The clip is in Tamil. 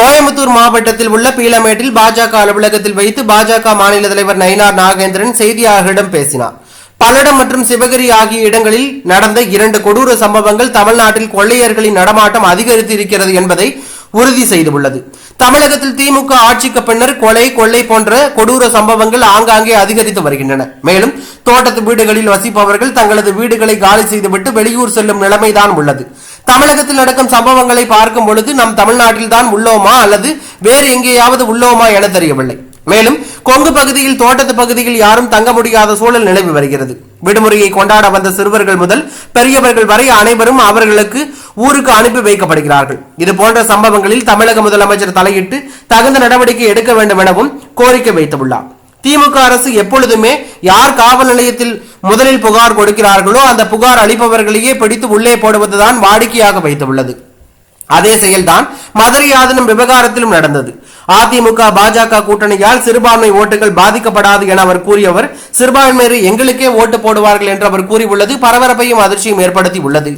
கோயம்புத்தூர் மாவட்டத்தில் உள்ள பீளமேட்டில் பாஜக அலுவலகத்தில் வைத்து பாஜக மாநில தலைவர் நயினார் நாகேந்திரன் செய்தியாளர்களிடம் பேசினார். பல்லடம் மற்றும் சிவகிரி ஆகிய இடங்களில் நடந்த இரண்டு கொடூர சம்பவங்கள் தமிழ்நாட்டில் கொள்ளையர்களின் நடமாட்டம் அதிகரித்து இருக்கிறது என்பதை உறுதி செய்துள்ளது. தமிழகத்தில் திமுக ஆட்சிக்கு பின்னர் கொலை கொள்ளை போன்ற கொடூர சம்பவங்கள் ஆங்காங்கே அதிகரித்து வருகின்றன. மேலும் தோட்டத்து வீடுகளில் வசிப்பவர்கள் தங்களது வீடுகளை காலி செய்துவிட்டு வெளியூர் செல்லும் நிலைமைதான் உள்ளது. தமிழகத்தில் நடக்கும் சம்பவங்களை பார்க்கும் பொழுது நம் தமிழ்நாட்டில் தான் உள்ளோமா அல்லது வேறு எங்கேயாவது உள்ளோமா என தெரியவில்லை. மேலும் கொங்கு பகுதியில் தோட்டத்து பகுதியில் யாரும் தங்க முடியாத சூழல் நிலவி வருகிறது. விடுமுறையை கொண்டாட வந்த சிறுவர்கள் முதல் பெரியவர்கள் வரை அனைவரும் அவர்களுக்கு ஊருக்கு அனுப்பி வைக்கப்படுகிறார்கள். இது போன்ற சம்பவங்களில் தமிழக முதலமைச்சர் தலையிட்டு தகுந்த நடவடிக்கை எடுக்க வேண்டும் எனவும் கோரிக்கை வைத்துள்ளார். திமுக அரசு எப்பொழுதுமே யார் காவல் நிலையத்தில் முதலில் புகார் கொடுக்கிறார்களோ அந்த புகார் அளிப்பவர்களையே பிடித்து உள்ளே போடுவதுதான் வாடிக்கையாக வைத்துள்ளது. அதே செயல்தான் மதுரை ஆதனம் விவகாரத்திலும் நடந்தது. அதிமுக பாஜக கூட்டணியால் சிறுபான்மை ஓட்டுகள் பாதிக்கப்படாது என அவர் கூறியவர் சிறுபான்மையினர் எங்களுக்கே ஓட்டு போடுவார்கள் என்று அவர் கூறியுள்ளது. பரபரப்பையும் அதிர்ச்சியும் ஏற்படுத்தி உள்ளது